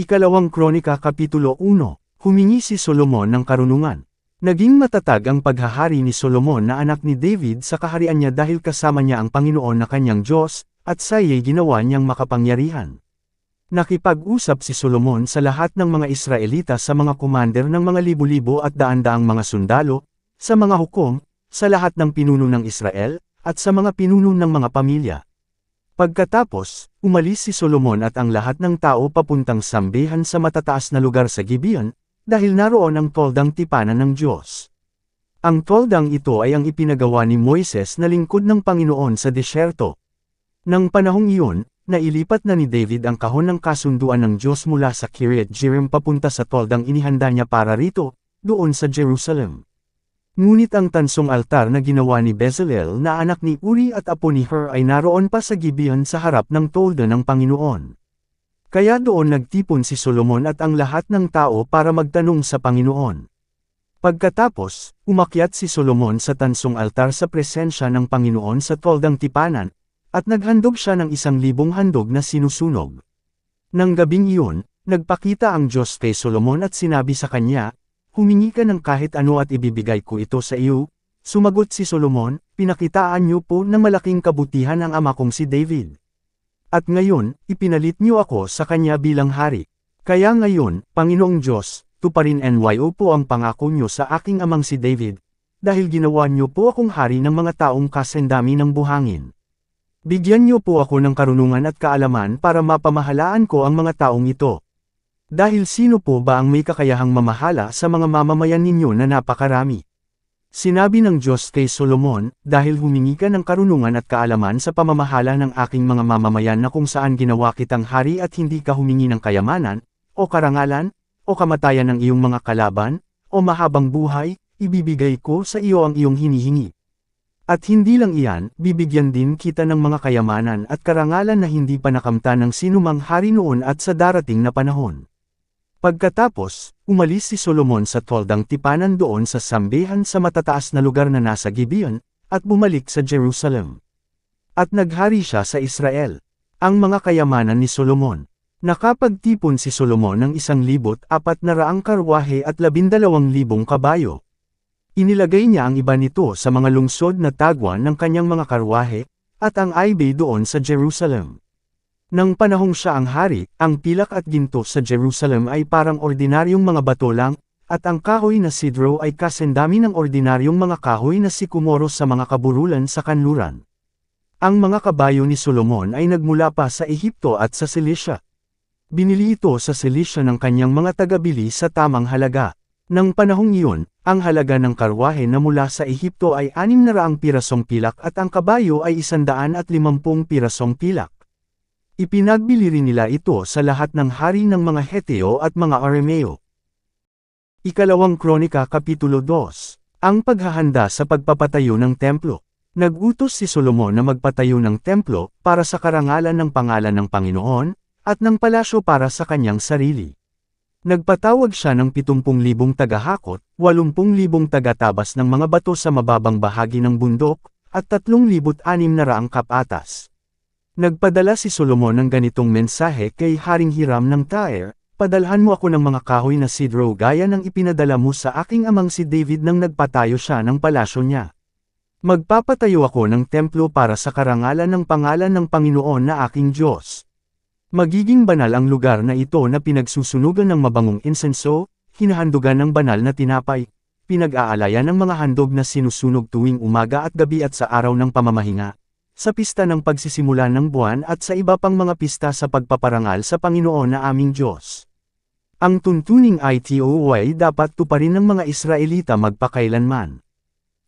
Ikalawang Kronika Kapitulo 1, Humingi si Solomon ng karunungan. Naging matatag ang paghahari ni Solomon na anak ni David sa kaharian niya dahil kasama niya ang Panginoon na kanyang Diyos, at sa iya'y ginawa niyang makapangyarihan. Nakipag-usap si Solomon sa lahat ng mga Israelita sa mga commander ng mga libo-libo at daan-daang mga sundalo, sa mga hukom, sa lahat ng pinuno ng Israel, at sa mga pinuno ng mga pamilya. Pagkatapos, umalis si Solomon at ang lahat ng tao papuntang sambihan sa matataas na lugar sa Gibeon, dahil naroon ang toldang tipanan ng Diyos. Ang toldang ito ay ang ipinagawa ni Moises na lingkod ng Panginoon sa disyerto. Nang panahong iyon, nailipat na ni David ang kahon ng kasunduan ng Diyos mula sa Kiryat Jearim papunta sa toldang inihanda niya para rito, doon sa Jerusalem. Ngunit ang tansong altar na ginawa ni Bezalel na anak ni Uri at apo ni Hur ay naroon pa sa Gibeon sa harap ng tolda ng Panginoon. Kaya doon nagtipon si Solomon at ang lahat ng tao para magtanong sa Panginoon. Pagkatapos, umakyat si Solomon sa tansong altar sa presensya ng Panginoon sa toldang tipanan, at naghandog siya ng isang libong handog na sinusunog. Nang gabing iyon, nagpakita ang Diyos kay Solomon at sinabi sa kanya, Humingi ka ng kahit ano at ibibigay ko ito sa iyo. Sumagot si Solomon, pinakitaan niyo po ng malaking kabutihan ang ama kong si David. At ngayon, ipinalit niyo ako sa kanya bilang hari. Kaya ngayon, Panginoong Diyos, tuparin NYO po ang pangako niyo sa aking amang si David, dahil ginawa niyo po akong hari ng mga taong kasendami ng buhangin. Bigyan niyo po ako ng karunungan at kaalaman para mapamahalaan ko ang mga taong ito. Dahil sino po ba ang may kakayahang mamahala sa mga mamamayan ninyo na napakarami? Sinabi ng Diyos kay Solomon, dahil humingi ka ng karunungan at kaalaman sa pamamahala ng aking mga mamamayan na kung saan ginawa kitang hari at hindi ka humingi ng kayamanan, o karangalan, o kamatayan ng iyong mga kalaban, o mahabang buhay, ibibigay ko sa iyo ang iyong hinihingi. At hindi lang iyan, bibigyan din kita ng mga kayamanan at karangalan na hindi pa nakamta ng sinumang hari noon at sa darating na panahon. Pagkatapos, umalis si Solomon sa toldang tipanan doon sa sambihan sa matataas na lugar na nasa Gibeon, at bumalik sa Jerusalem. At naghari siya sa Israel. Ang mga kayamanan ni Solomon. Nakapagtipon si Solomon ng isang libot apat na raang karwahe at labindalawang libong kabayo. Inilagay niya ang iba nito sa mga lungsod na tagwan ng kanyang mga karwahe, at ang Aibe doon sa Jerusalem. Nang panahong siya ang hari, ang pilak at ginto sa Jerusalem ay parang ordinaryong mga bato lang, at ang kahoy na sidro ay kasendami ng ordinaryong mga kahoy na sikumoro sa mga kaburulan sa kanluran. Ang mga kabayo ni Solomon ay nagmula pa sa Ehipto at sa Cilicia. Binili ito sa Cilicia ng kanyang mga tagabili sa tamang halaga. Nang panahong iyon, ang halaga ng karwahe na mula sa Ehipto ay 600 pirasong pilak at ang kabayo ay 150 pirasong pilak. Ipinagbili rin nila ito sa lahat ng hari ng mga Heteo at mga Arameo. Ikalawang Kronika Kapitulo 2 Ang paghahanda sa pagpapatayo ng templo. Nagutos si Solomon na magpatayo ng templo para sa karangalan ng pangalan ng Panginoon, at ng palasyo para sa kanyang sarili. Nagpatawag siya ng 70,000 tagahakot, 80,000 tagatabas ng mga bato sa mababang bahagi ng bundok, at 3,600 kapatas. Nagpadala si Solomon ng ganitong mensahe kay Haring Hiram ng Tyre, Padalhan mo ako ng mga kahoy na sidro gaya ng ipinadala mo sa aking amang si David nang nagpatayo siya ng palasyo niya. Magpapatayo ako ng templo para sa karangalan ng pangalan ng Panginoon na aking Diyos. Magiging banal ang lugar na ito na pinagsusunugan ng mabangong insenso, hinahandugan ng banal na tinapay, pinag-aalayan ng mga handog na sinusunog tuwing umaga at gabi at sa araw ng pamamahinga, sa pista ng pagsisimula ng buwan at sa iba pang mga pista sa pagpaparangal sa Panginoon na aming Diyos. Ang tuntuning ITOY dapat tuparin ng mga Israelita magpakailanman.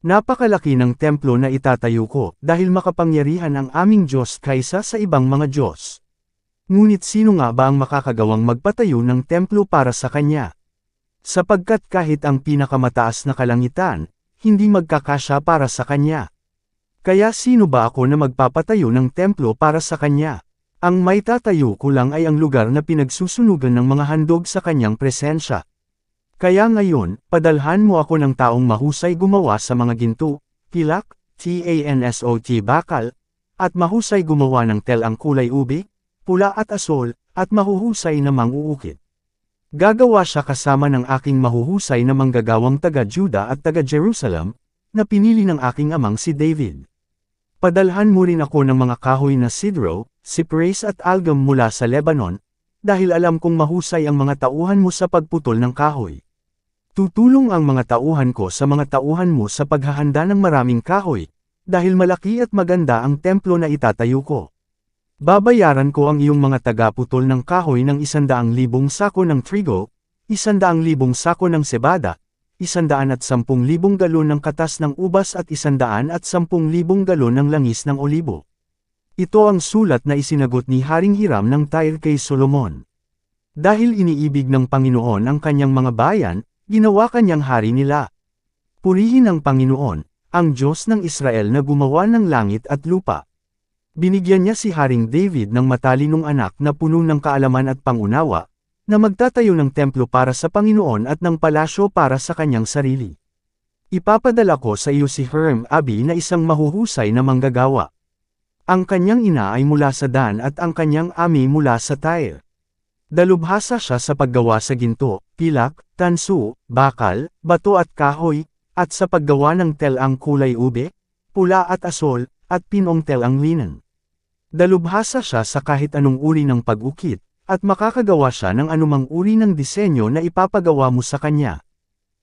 Napakalaki ng templo na itatayo ko dahil makapangyarihan ang aming Diyos kaysa sa ibang mga Diyos. Ngunit sino nga ba ang makakagawang magpatayo ng templo para sa Kanya? Sapagkat kahit ang pinakamataas na kalangitan, hindi magkakasya para sa Kanya. Kaya sino ba ako na magpapatayo ng templo para sa kanya? Ang may tatayo ko lang ay ang lugar na pinagsusunugan ng mga handog sa kanyang presensya. Kaya ngayon, padalhan mo ako ng taong mahusay gumawa sa mga ginto, pilak, TANSOT bakal, at mahusay gumawa ng tel ang kulay ube, pula at asol, at mahuhusay na manguukit. Gagawa siya kasama ng aking mahuhusay na manggagawang taga-Juda at taga-Jerusalem, na pinili ng aking amang si David. Padalhan mo rin ako ng mga kahoy na sidro, cypress at algum mula sa Lebanon, dahil alam kong mahusay ang mga tauhan mo sa pagputol ng kahoy. Tutulong ang mga tauhan ko sa mga tauhan mo sa paghahanda ng maraming kahoy, dahil malaki at maganda ang templo na itatayo ko. Babayaran ko ang iyong mga tagaputol ng kahoy ng isandaang libong sako ng trigo, isandaang libong sako ng sebada, isandaan at sampung libong galon ng katas ng ubas at isandaan at sampung libong galon ng langis ng olibo. Ito ang sulat na isinagot ni Haring Hiram ng Tyre kay Solomon. Dahil iniibig ng Panginoon ang kanyang mga bayan, ginawa kanyang hari nila. Purihin ang Panginoon, ang Diyos ng Israel na gumawa ng langit at lupa. Binigyan niya si Haring David ng matalinong anak na puno ng kaalaman at pangunawa, na magtatayo ng templo para sa Panginoon at ng palasyo para sa kanyang sarili. Ipapadala ko sa iyo si Herm Abi na isang mahuhusay na manggagawa. Ang kanyang ina ay mula sa Dan at ang kanyang ami mula sa Tyre. Dalubhasa siya sa paggawa sa ginto, pilak, tansu, bakal, bato at kahoy, at sa paggawa ng telang kulay ube, pula at asol, at pinong telang linen. Dalubhasa siya sa kahit anong uri ng pag-ukit, at makakagawa siya ng anumang uri ng disenyo na ipapagawa mo sa kanya.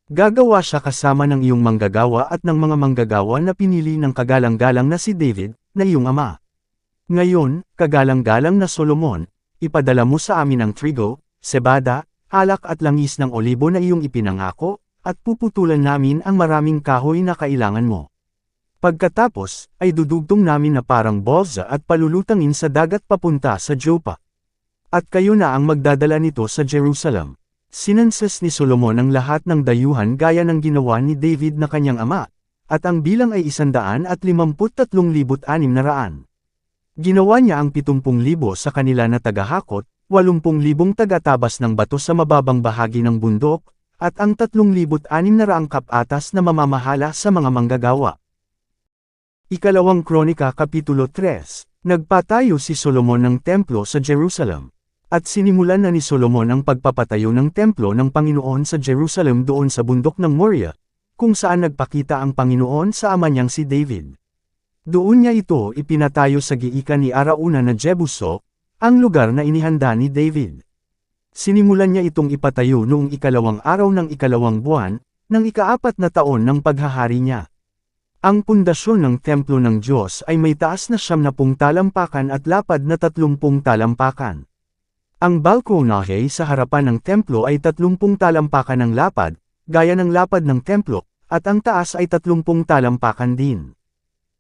Gagawa siya kasama ng iyong manggagawa at ng mga manggagawa na pinili ng kagalang-galang na si David, na iyong ama. Ngayon, kagalang-galang na Solomon, ipadala mo sa amin ang trigo, sebada, alak at langis ng olibo na iyong ipinangako, at puputulan namin ang maraming kahoy na kailangan mo. Pagkatapos, ay dudugtong namin na parang bolsa at palulutangin sa dagat papunta sa Jopa. At kayo na ang magdadala nito sa Jerusalem. Sinanses ni Solomon ang lahat ng dayuhan gaya ng ginawa ni David na kanyang ama, at ang bilang ay isandaan at limamput tatlong libot anim na raan. Ginawa niya ang pitumpung libo sa kanila na tagahakot, walumpung libong tagatabas ng bato sa mababang bahagi ng bundok, at ang tatlong libot anim na raang kapatas na mamamahala sa mga manggagawa. Ikalawang Kronika Kapitulo 3 Nagpatayo si Solomon ng templo sa Jerusalem. At sinimulan na ni Solomon ang pagpapatayo ng templo ng Panginoon sa Jerusalem doon sa bundok ng Moriah, kung saan nagpakita ang Panginoon sa ama niyang si David. Doon niya ito ipinatayo sa giikan ni Arauna na Jebuso, ang lugar na inihanda ni David. Sinimulan niya itong ipatayo noong ikalawang araw ng ikalawang buwan, ng ikaapat na taon ng paghahari niya. Ang pundasyon ng templo ng Diyos ay may taas na siyam na pung talampakan at lapad na tatlumpung talampakan. Ang balkonahe sa harapan ng templo ay tatlumpung talampakan ng lapad, gaya ng lapad ng templo, at ang taas ay tatlumpung talampakan din.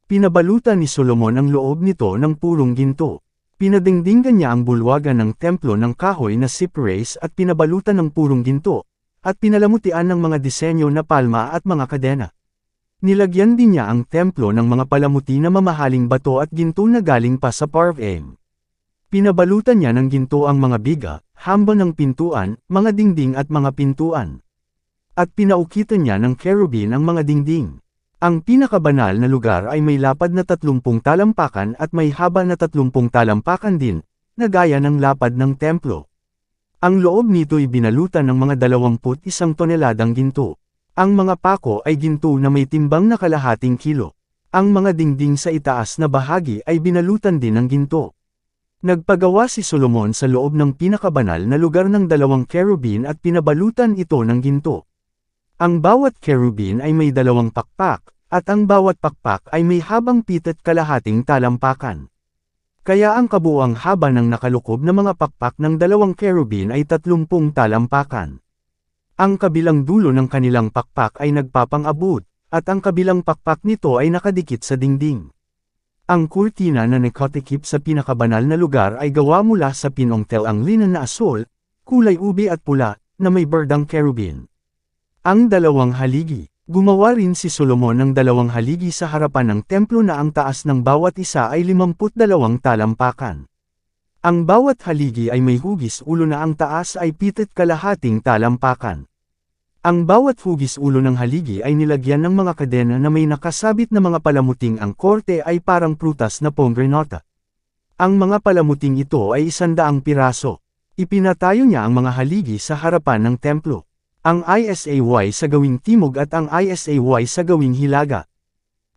Pinabalutan ni Solomon ang loob nito ng purong ginto. Pinadingdingan niya ang bulwagan ng templo ng kahoy na cypress at pinabalutan ng purong ginto, at pinalamutian ng mga disenyo na palma at mga kadena. Nilagyan din niya ang templo ng mga palamuti na mamahaling bato at ginto na galing pa sa Parvaim. Pinabalutan niya ng ginto ang mga biga, hamba ng pintuan, mga dingding at mga pintuan. At pinaukitan niya ng kerubin ang mga dingding. Ang pinakabanal na lugar ay may lapad na tatlumpung talampakan at may haba na tatlumpung talampakan din, na gaya ng lapad ng templo. Ang loob nito'y binalutan ng mga dalawamput isang toneladang ginto. Ang mga pako ay ginto na may timbang na kalahating kilo. Ang mga dingding sa itaas na bahagi ay binalutan din ng ginto. Nagpagawa si Solomon sa loob ng pinakabanal na lugar ng dalawang kerubin at pinabalutan ito ng ginto. Ang bawat kerubin ay may dalawang pakpak, at ang bawat pakpak ay may habang pitat kalahating talampakan. Kaya ang kabuang haba ng nakalukob na mga pakpak ng dalawang kerubin ay tatlumpung talampakan. Ang kabilang dulo ng kanilang pakpak ay nagpapang-abot, at ang kabilang pakpak nito ay nakadikit sa dingding. Ang kurtina na nakatikip sa pinakabanal na lugar ay gawa mula sa pinongtel ang linan na asol, kulay ube at pula, na may berdang kerubin. Ang dalawang haligi. Gumawa rin si Solomon ng dalawang haligi sa harapan ng templo na ang taas ng bawat isa ay 52 talampakan. Ang bawat haligi ay may hugis ulo na ang taas ay pitit kalahating talampakan. Ang bawat hugis ulo ng haligi ay nilagyan ng mga kadena na may nakasabit na mga palamuting ang korte ay parang prutas na pomegranate. Ang mga palamuting ito ay isandaang piraso. Ipinatayo niya ang mga haligi sa harapan ng templo. Ang ISAY sa gawing timog at ang ISAY sa gawing hilaga.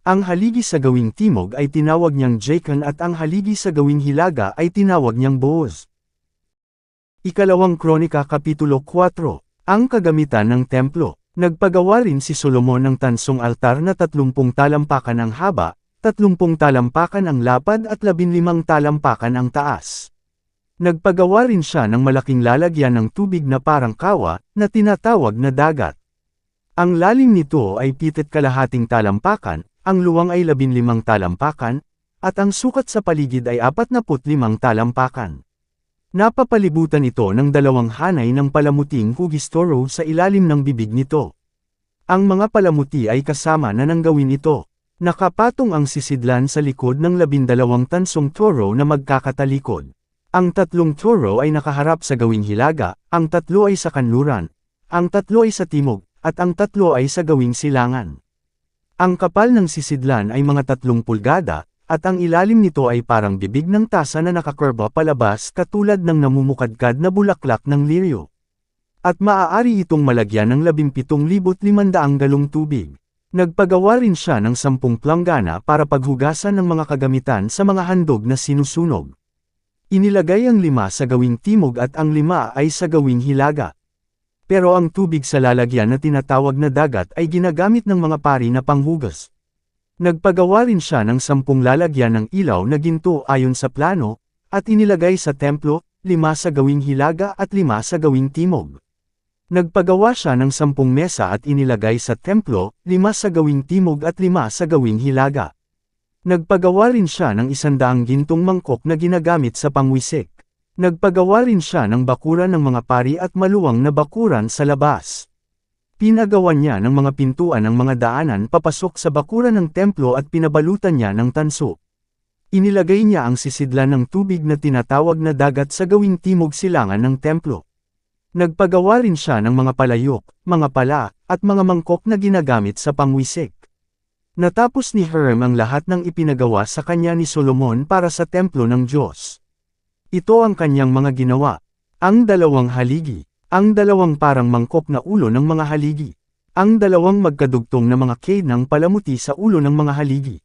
Ang haligi sa gawing timog ay tinawag niyang Jacon at ang haligi sa gawing hilaga ay tinawag niyang Boaz. Ikalawang Kronika Kapitulo 4 Ang kagamitan ng templo. Nagpagawa rin si Solomon ng tansong altar na tatlumpung talampakan ang haba, tatlumpung talampakan ang lapad at labinlimang talampakan ang taas. Nagpagawa rin siya ng malaking lalagyan ng tubig na parang kawa, na tinatawag na dagat. Ang lalim nito ay pitit kalahating talampakan, ang luwang ay labinlimang talampakan, at ang sukat sa paligid ay apat na putlimang talampakan. Napapalibutan ito ng dalawang hanay ng palamuting hugistoro sa ilalim ng bibig nito. Ang mga palamuti ay kasama na nang gawin ito. Nakapatong ang sisidlan sa likod ng labindalawang tansong toro na magkakatalikod. Ang tatlong toro ay nakaharap sa gawing hilaga, ang tatlo ay sa kanluran, ang tatlo ay sa timog, at ang tatlo ay sa gawing silangan. Ang kapal ng sisidlan ay mga tatlong pulgada, at ang ilalim nito ay parang bibig ng tasa na nakakurba palabas katulad ng namumukadkad na bulaklak ng liryo. At maaari itong malagyan ng 17,500 galong tubig. Nagpagawa rin siya ng sampung planggana para paghugasan ng mga kagamitan sa mga handog na sinusunog. Inilagay ang lima sa gawing timog at ang lima ay sa gawing hilaga. Pero ang tubig sa lalagyan na tinatawag na dagat ay ginagamit ng mga pari na panghugas. Nagpagawa rin siya ng sampung lalagyan ng ilaw na ginto ayon sa plano, at inilagay sa templo, lima sa gawing hilaga at lima sa gawing timog. Nagpagawa siya ng sampung mesa at inilagay sa templo, lima sa gawing timog at lima sa gawing hilaga. Nagpagawa rin siya ng isandaang gintong mangkok na ginagamit sa pangwisik. Nagpagawa rin siya ng bakuran ng mga pari at maluwang na bakuran sa labas. Pinagawan niya ng mga pintuan ng mga daanan papasok sa bakuran ng templo at pinabalutan niya ng tanso. Inilagay niya ang sisidlan ng tubig na tinatawag na dagat sa gawing timog silangan ng templo. Nagpagawa rin siya ng mga palayok, mga pala, at mga mangkok na ginagamit sa pangwisik. Natapos ni Herm ang lahat ng ipinagawa sa kanya ni Solomon para sa templo ng Diyos. Ito ang kanyang mga ginawa. Ang dalawang haligi, ang dalawang parang mangkok na ulo ng mga haligi, ang dalawang magkadugtong na mga cade ng palamuti sa ulo ng mga haligi.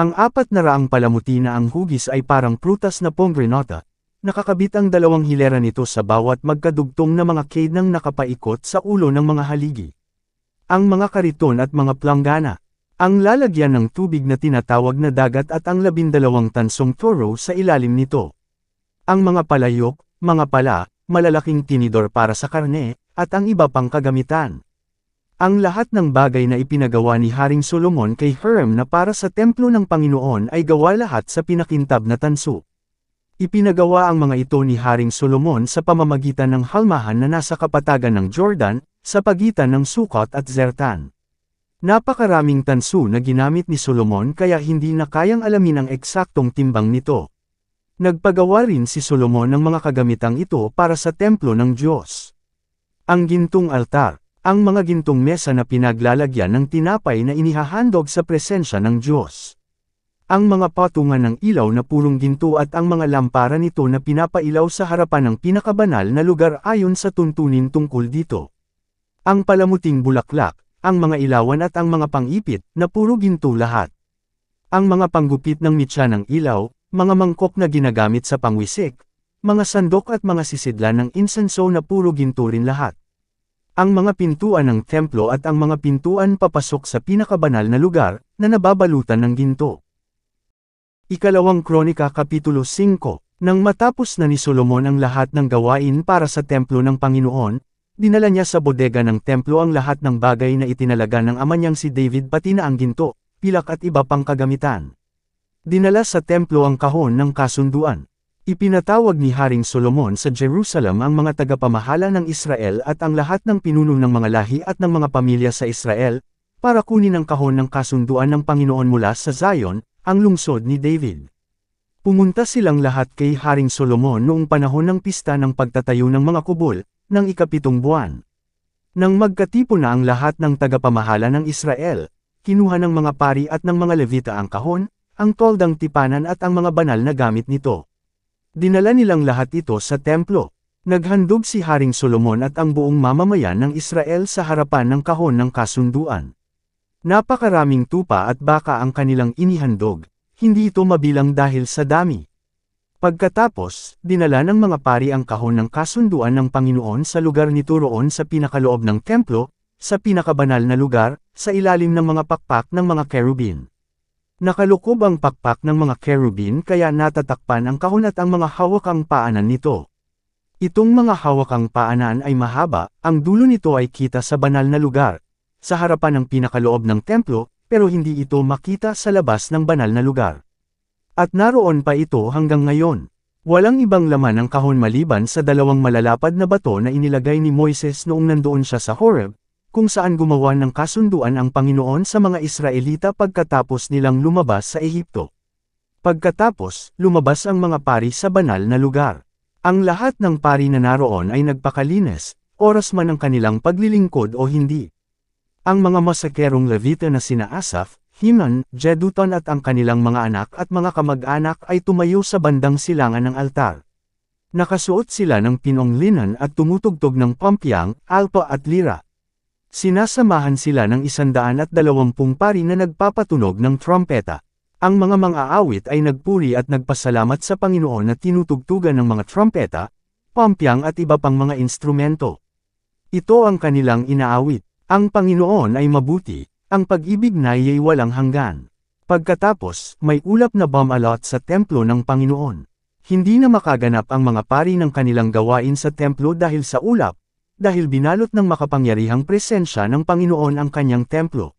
Ang apat na raang palamuti na ang hugis ay parang prutas na pomgranata, nakakabit ang dalawang hilera nito sa bawat magkadugtong na mga cade ng nakapaikot sa ulo ng mga haligi. Ang mga kariton at mga planggana, ang lalagyan ng tubig na tinatawag na dagat at ang labindalawang tansong toro sa ilalim nito. Ang mga palayok, mga pala, malalaking tinidor para sa karne, at ang iba pang kagamitan. Ang lahat ng bagay na ipinagawa ni Haring Solomon kay Herm na para sa templo ng Panginoon ay gawa lahat sa pinakintab na tanso. Ipinagawa ang mga ito ni Haring Solomon sa pamamagitan ng halmahan na nasa kapatagan ng Jordan, sa pagitan ng Sukot at Zertan. Napakaraming tansu na ginamit ni Solomon kaya hindi na kayang alamin ang eksaktong timbang nito. Nagpagawa rin si Solomon ng mga kagamitang ito para sa templo ng Diyos. Ang gintong altar, ang mga gintong mesa na pinaglalagyan ng tinapay na inihahandog sa presensya ng Diyos. Ang mga patungan ng ilaw na purong ginto at ang mga lampara nito na pinapailaw sa harapan ng pinakabanal na lugar ayon sa tuntunin tungkol dito. Ang palamuting bulaklak, ang mga ilawan at ang mga pangipit, na puro ginto lahat. Ang mga panggupit ng mitya ng ilaw, mga mangkok na ginagamit sa pangwisik, mga sandok at mga sisidlan ng insenso na puro ginto rin lahat. Ang mga pintuan ng templo at ang mga pintuan papasok sa pinakabanal na lugar, na nababalutan ng ginto. Ikalawang Kronika Kapitulo 5 Nang matapos na ni Solomon ang lahat ng gawain para sa templo ng Panginoon, Dinala niya sa bodega ng templo ang lahat ng bagay na itinalaga ng ama niyang si David pati na ang ginto, pilak at iba pang kagamitan. Dinala sa templo ang kahon ng kasunduan. Ipinatawag ni Haring Solomon sa Jerusalem ang mga tagapamahala ng Israel at ang lahat ng pinuno ng mga lahi at ng mga pamilya sa Israel, para kunin ang kahon ng kasunduan ng Panginoon mula sa Zion, ang lungsod ni David. Pumunta silang lahat kay Haring Solomon noong panahon ng pista ng pagtatayo ng mga kubol, ng ikapitong buwan. Nang magkatipo na ang lahat ng tagapamahala ng Israel, kinuha ng mga pari at ng mga levita ang kahon, ang toldang tipanan at ang mga banal na gamit nito. Dinala nilang lahat ito sa templo. Naghandog si Haring Solomon at ang buong mamamayan ng Israel sa harapan ng kahon ng kasunduan. Napakaraming tupa at baka ang kanilang inihandog, hindi ito mabilang dahil sa dami. Pagkatapos, dinala ng mga pari ang kahon ng kasunduan ng Panginoon sa lugar nito roon sa pinakaloob ng templo, sa pinakabanal na lugar, sa ilalim ng mga pakpak ng mga kerubin. Nakalukob ang pakpak ng mga kerubin kaya natatakpan ang kahon at ang mga hawakang paanan nito. Itong mga hawakang paanan ay mahaba, ang dulo nito ay kita sa banal na lugar, sa harapan ng pinakaloob ng templo, pero hindi ito makita sa labas ng banal na lugar. At naroon pa ito hanggang ngayon. Walang ibang laman ang kahon maliban sa dalawang malalapad na bato na inilagay ni Moises noong nandoon siya sa Horeb, kung saan gumawa ng kasunduan ang Panginoon sa mga Israelita pagkatapos nilang lumabas sa Ehipto. Pagkatapos, lumabas ang mga pari sa banal na lugar. Ang lahat ng pari na naroon ay nagpakalinis, oras man ang kanilang paglilingkod o hindi. Ang mga masakerong Levita na sina Asaph, Himan, Jeduton at ang kanilang mga anak at mga kamag-anak ay tumayo sa bandang silangan ng altar. Nakasuot sila ng pinong linan at tumutugtog ng pampiyang, alpa at lira. Sinasamahan sila ng isandaan at dalawampung pari na nagpapatunog ng trompeta. Ang mga mang-aawit ay nagpuri at nagpasalamat sa Panginoon na tinutugtugan ng mga trompeta, pampiyang at iba pang mga instrumento. Ito ang kanilang inaawit. Ang Panginoon ay mabuti, ang pag-ibig na ay walang hanggan. Pagkatapos, may ulap na bumalot sa templo ng Panginoon. Hindi na makaganap ang mga pari ng kanilang gawain sa templo dahil sa ulap, dahil binalot ng makapangyarihang presensya ng Panginoon ang kanyang templo.